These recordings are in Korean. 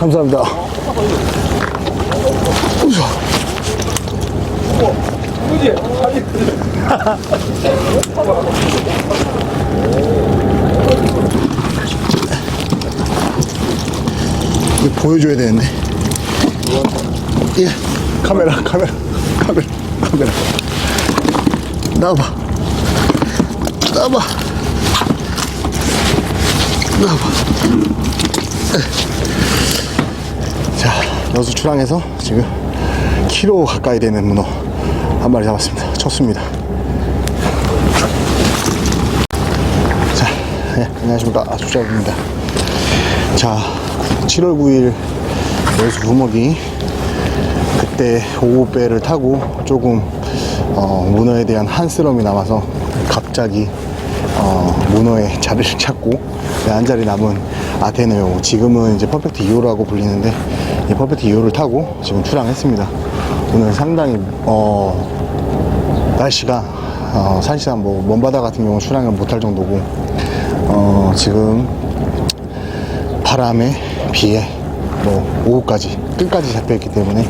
예, 감사합니다. 보여줘야 되는데. 예, 카메라, 카메라, 카메라, 카메라. 나와봐. 나와봐. 나와봐. 자, 여수 출항해서 지금 키로 가까이 되는 문어 한 마리 잡았습니다. 쳤습니다. 자, 네, 안녕하십니까. 아주자입니다. 자, 7월 9일 여수 구먹이 그때 오후배를 타고 조금 어, 문어에 대한 한스러움이 남아서 갑자기 어, 문어의 자리를 찾고 네, 한 자리 남은 아테네오 지금은 이제 퍼펙트 2호라고 불리는데 이 퍼펙트 2호를 타고 지금 출항했습니다 오늘 상당히 어, 날씨가 어, 사실상 뭐 먼바다 같은 경우 출항을 못할 정도고 어, 지금 바람에 비에 뭐 오후까지 끝까지 잡혀있기 때문에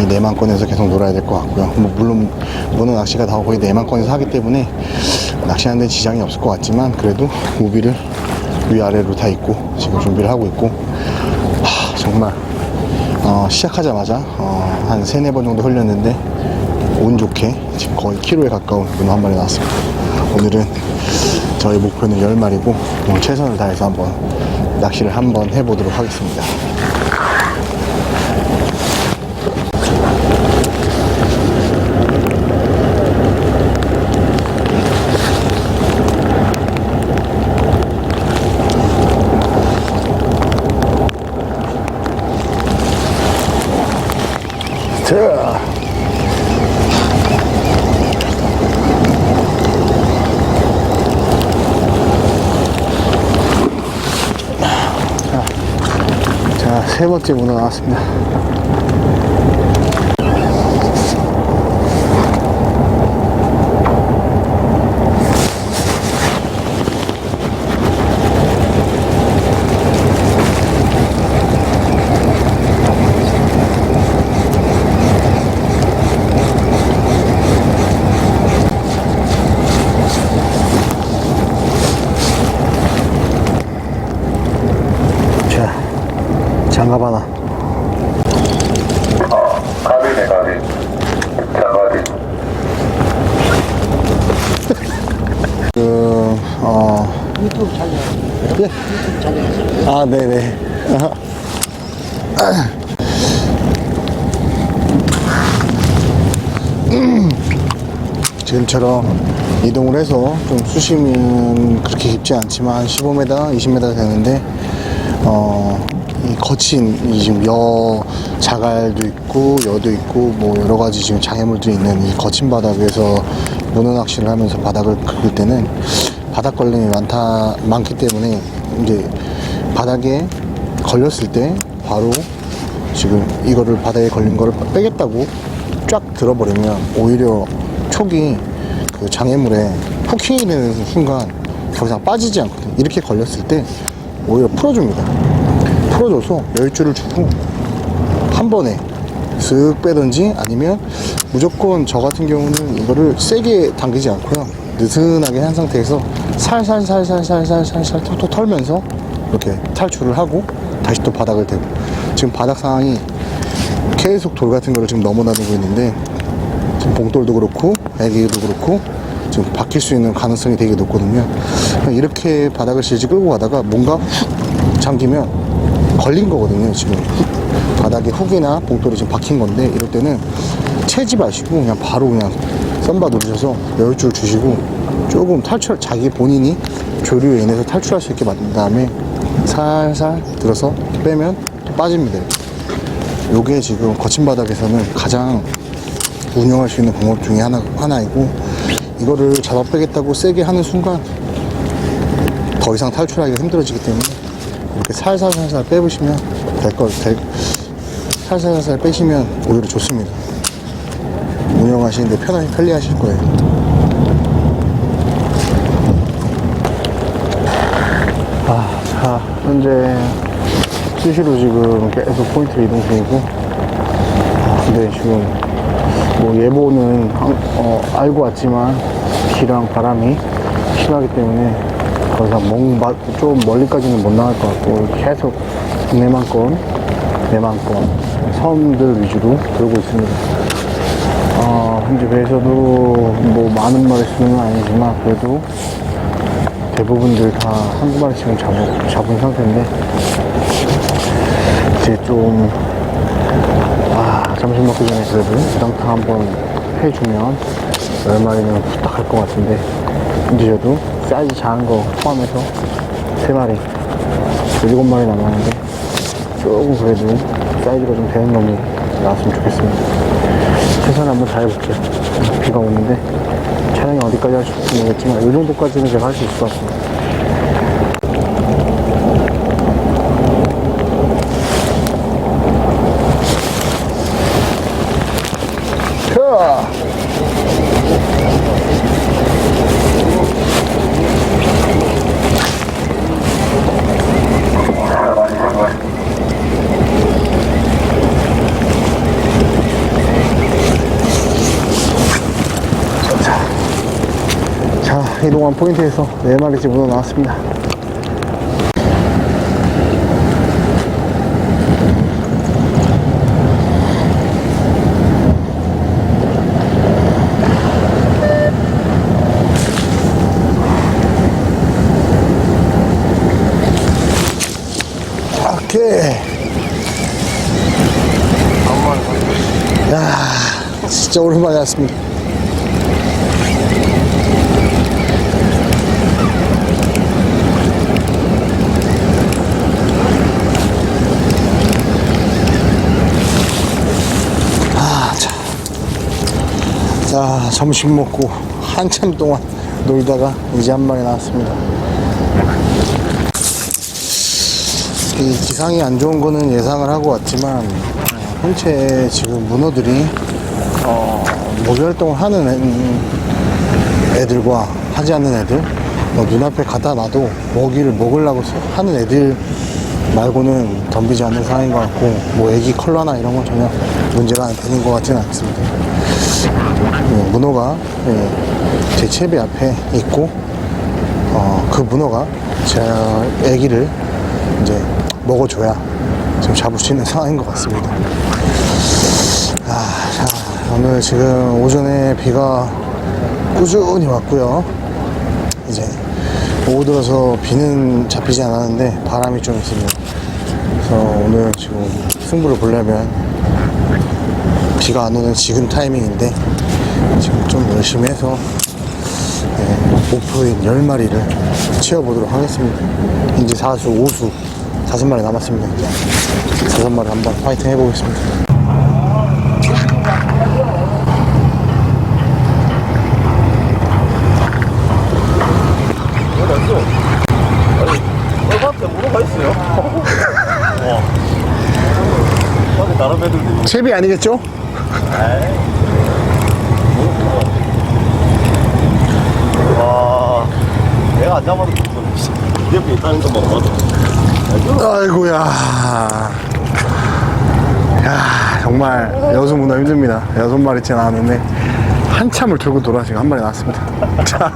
이 내만권에서 계속 놀아야 될 것 같고요. 뭐 물론 문어 낚시가 다 거의 내만권에서 하기 때문에 낚시하는 데 지장이 없을 것 같지만 그래도 우비를 위아래로 다 입고 지금 준비를 하고 있고 하, 정말 어, 시작하자마자 어, 한 세네 번 정도 흘렸는데 운 좋게 지금 거의 키로에 가까운 문어 한 마리 나왔습니다. 오늘은 저희 목표는 10마리고 오늘 최선을 다해서 한번 낚시를 한번 해보도록 하겠습니다. 자. 자, 세 번째 문어 나왔습니다. 장갑 하나. 가비네 가비 장가비 그, 어. 유튜브 촬영. 예. 유튜브 촬영. 아, 네네. 지금처럼 이동을 해서 좀 수심은 그렇게 깊지 않지만 한 15m, 20m 되는데, 어, 이 거친, 이 지금 여, 자갈도 있고, 여도 있고, 뭐 여러 가지 지금 장애물들이 있는 이 거친 바닥 에서 문어 낚시를 하면서 바닥을 긁을 때는 바닥 걸림이 많다, 많기 때문에 이제 바닥에 걸렸을 때 바로 지금 이거를 바닥에 걸린 거를 빼겠다고 쫙 들어버리면 오히려 촉이 그 장애물에 후킹이 되는 순간 더 이상 빠지지 않거든요. 이렇게 걸렸을 때 오히려 풀어줍니다. 풀어줘서 열줄을 주고 한 번에 쓱 빼든지 아니면 무조건 저 같은 경우는 이거를 세게 당기지 않고요. 느슨하게 한 상태에서 살살살살살살살살 또 털면서 이렇게 탈출을 하고 다시 또 바닥을 대고 지금 바닥 상황이 계속 돌 같은 거를 지금 넘어다니고 있는데 지금 봉돌도 그렇고 애기도 그렇고 지금 박힐 수 있는 가능성이 되게 높거든요. 이렇게 바닥을 질질 끌고 가다가 뭔가 훅 잠기면 걸린 거거든요. 지금 훅 바닥에 훅이나 봉돌이 지금 박힌 건데 이럴 때는 채지 마시고 그냥 바로 그냥 썬바 누르셔서 여유줄 주시고 조금 탈출 자기 본인이 조류에 인해서 탈출할 수 있게 만든 다음에 살살 들어서 빼면 또 빠집니다. 요게 지금 거친 바닥에서는 가장 운영할 수 있는 방법 중에 하나, 하나이고 이거를 잡아 빼겠다고 세게 하는 순간 더 이상 탈출하기가 힘들어지기 때문에 이렇게 살살살살 빼보시면 될 걸, 될, 살살살살 빼시면 오히려 좋습니다. 운영하시는데 편하게 편리하실 거예요. 아, 자, 현재 수시로 지금 계속 포인트 이동 중이고 근데 지금 뭐 예보는 한- 어, 알고 왔지만 비랑 바람이 심하기 때문에 거기서 멍, 좀 멀리까지는 못 나갈 것 같고 계속 국내만권, 내만권, 섬들 위주로 돌고 있습니다. 어, 현재 배에서도 뭐 많은 마리수는 아니지만 그래도 대부분들 다 한두 마리씩은 잡은, 잡은 상태인데 이제 좀 아, 점심 먹기 전에 그래도 부당탕 한번 해주면 열 마리는 부탁할 것 같은데 문제여도 사이즈 작은 거 포함해서 세 마리 일곱 마리 남았는데 조금 그래도 사이즈가 좀 되는 놈이 나왔으면 좋겠습니다. 최선을 한번 다해볼게요. 비가 오는데 촬영이 어디까지 할 수 있을지 모르겠지만 이 정도까지는 제가 할 수 있을 것 같습니다 이동한 포인트에서 네 마리째 문어 나왔습니다. 오케이. 야, 진짜 오랜만에 왔습니다. 자, 점심 먹고 한참 동안 놀다가 이제 한 마리 나왔습니다. 이 기상이 안 좋은 거는 예상을 하고 왔지만, 어, 현재 지금 문어들이, 어, 먹이 활동을 하는 애, 애들과 하지 않는 애들, 뭐 눈앞에 갖다 놔도 먹이를 먹으려고 하는 애들 말고는 덤비지 않는 상황인 것 같고, 뭐 애기 컬러나 이런 건 전혀 문제가 되는 것 같지는 않습니다. 예, 문어가 예, 제 채비 앞에 있고 어, 그 문어가 제 애기를 이제 먹어줘야 지금 잡을 수 있는 상황인 것 같습니다. 아, 자, 오늘 지금 오전에 비가 꾸준히 왔고요. 이제 오후 들어서 비는 잡히지 않았는데 바람이 좀 있습니다. 그래서 오늘 지금 승부를 보려면 비가 안 오는 지금 타이밍인데 지금 좀 열심히 해서 예, 목표인 10마리를 채워보도록 하겠습니다. 이제 4수, 5수, 5마리 남았습니다. 5마리 한번 파이팅 해보겠습니다. 어. 채비 아니겠죠? 와 내가 안 잡아도 무슨 옆에 있다는 것만 봐도 아이고야. 야, 정말 여수 문화 힘듭니다. 여섯 마리째 나왔는데 한참을 들고 돌아 지금 한 마리 나왔습니다. 자.